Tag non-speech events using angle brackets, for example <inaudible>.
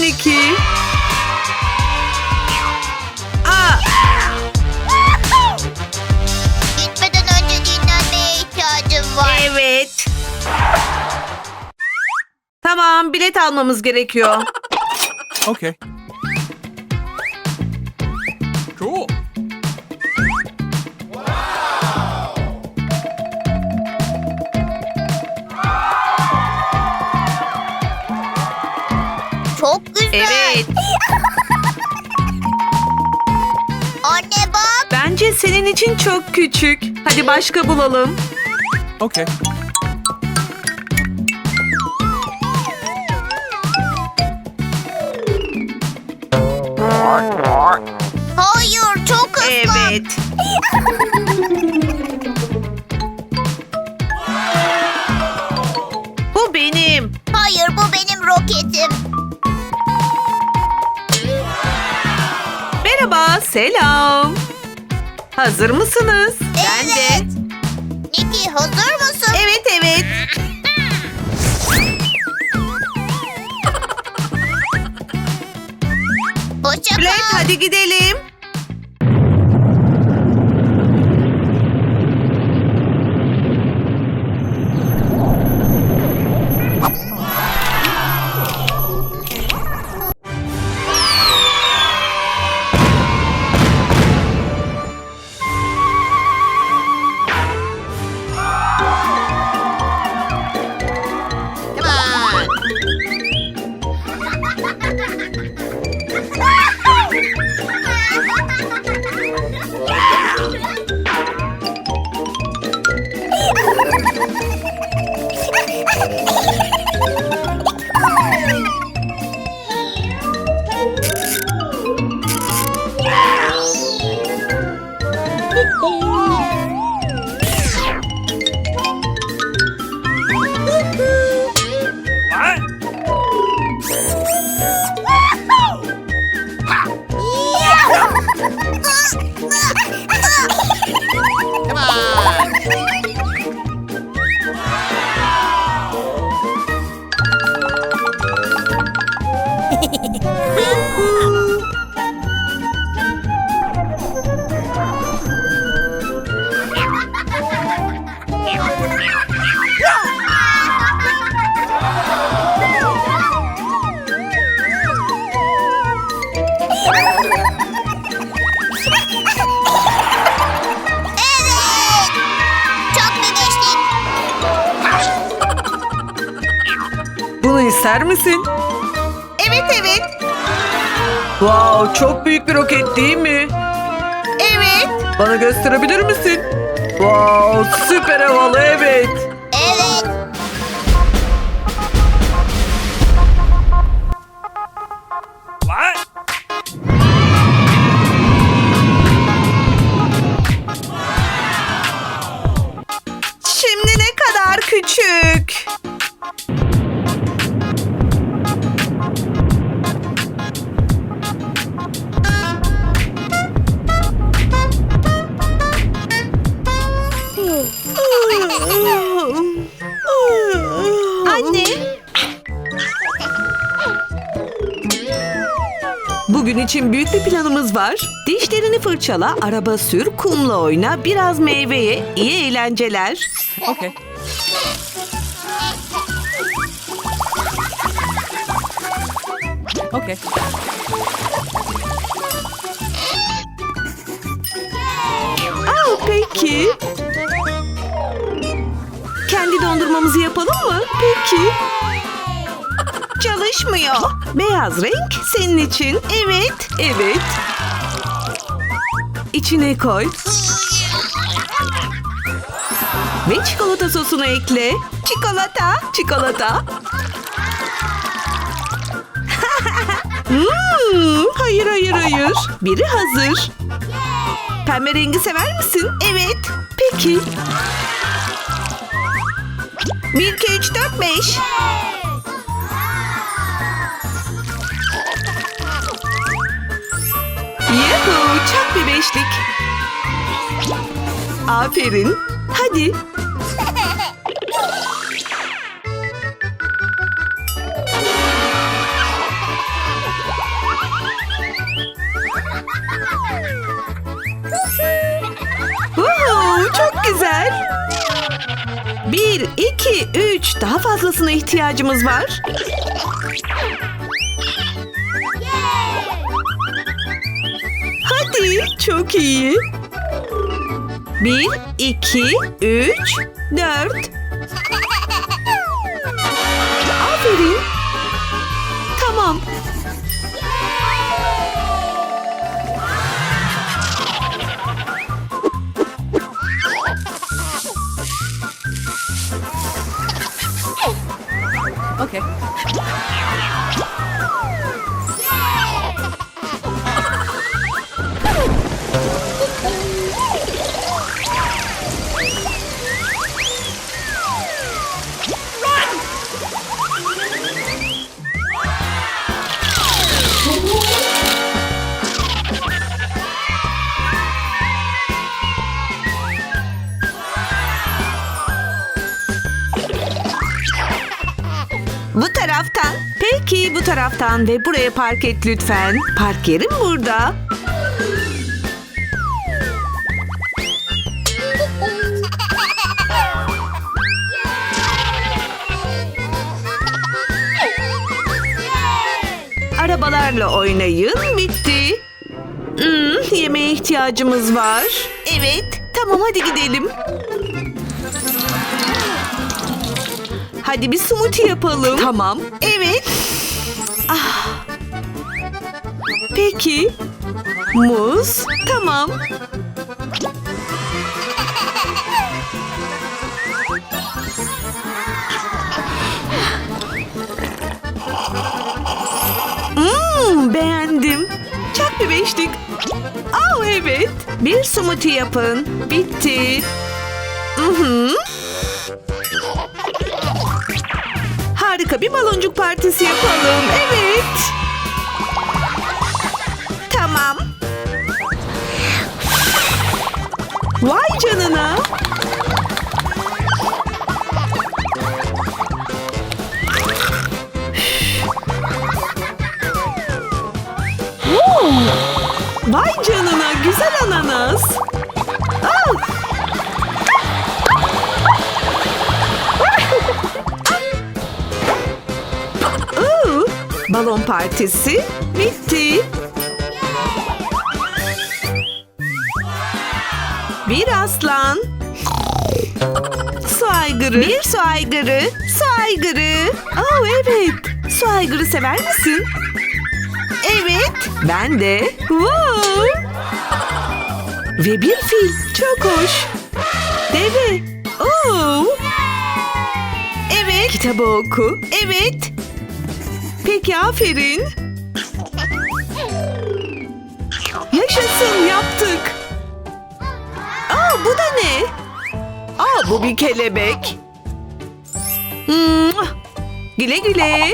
peki. Aa, Gitmeden önce dinlenmeye ihtiyacım var. evet. Tamam, bilet almamız gerekiyor. Okay. Çok güzel. Evet, <laughs> Anne bak. bence senin için çok küçük. Hadi başka bulalım. Okay. Merhaba, selam. Hazır mısınız? Ben de. Evet. Niki hazır mısın? Evet, evet. Hoşça Black, kal. hadi gidelim. İster misin? Evet, evet. Wow, çok büyük bir roket değil mi? Evet. Bana gösterebilir misin? Wow, süper havalı, evet. Evet. İçin büyük bir planımız var. Dişlerini fırçala, araba sür, kumla oyna, biraz meyve ye, iyi eğlenceler. Okay. Okay. Aa, peki. Kendi dondurmamızı yapalım mı? Peki. Çalışmıyor. Beyaz renk senin için. Evet, evet. İçine koy. Ve çikolata sosunu ekle. Çikolata, çikolata. <laughs> Hmm, hayır, hayır, hayır. Biri hazır. Pembe rengi sever misin? Evet. Peki. 1, 2, 3, 4, 5. uçak bir beşlik. Aferin. Hadi. Wow, çok güzel. Bir, iki, üç. Daha fazlasına ihtiyacımız var. Çok iyi. Bir, iki, üç, dört. Taraftan. Peki bu taraftan ve buraya park et lütfen. Park yerim burada. Arabalarla oynayın. Bitti. Hmm, yemeğe ihtiyacımız var. Evet. Tamam hadi gidelim. Hadi bir smoothie yapalım. Tamam. Evet. Ah. Peki. Muz. Tamam. Mmm, beğendim. Çak bir beşlik. Aa evet. Bir smoothie yapın. Bitti. Hı hı. Harika bir baloncuk partisi yapalım. Evet. Tamam. Vay canına. Balon partisi bitti. Bir aslan. Su aygırı. Bir su aygırı. Su aygırı. Oh evet. Su aygırı sever misin? Evet. Ben de. Wow. Ve bir fil. Çok hoş. Deve. Oo. Evet. Kitabı oku. Evet. Peki aferin. Yaşasın yaptık. Aa bu da ne? Aa bu bir kelebek. Güle güle.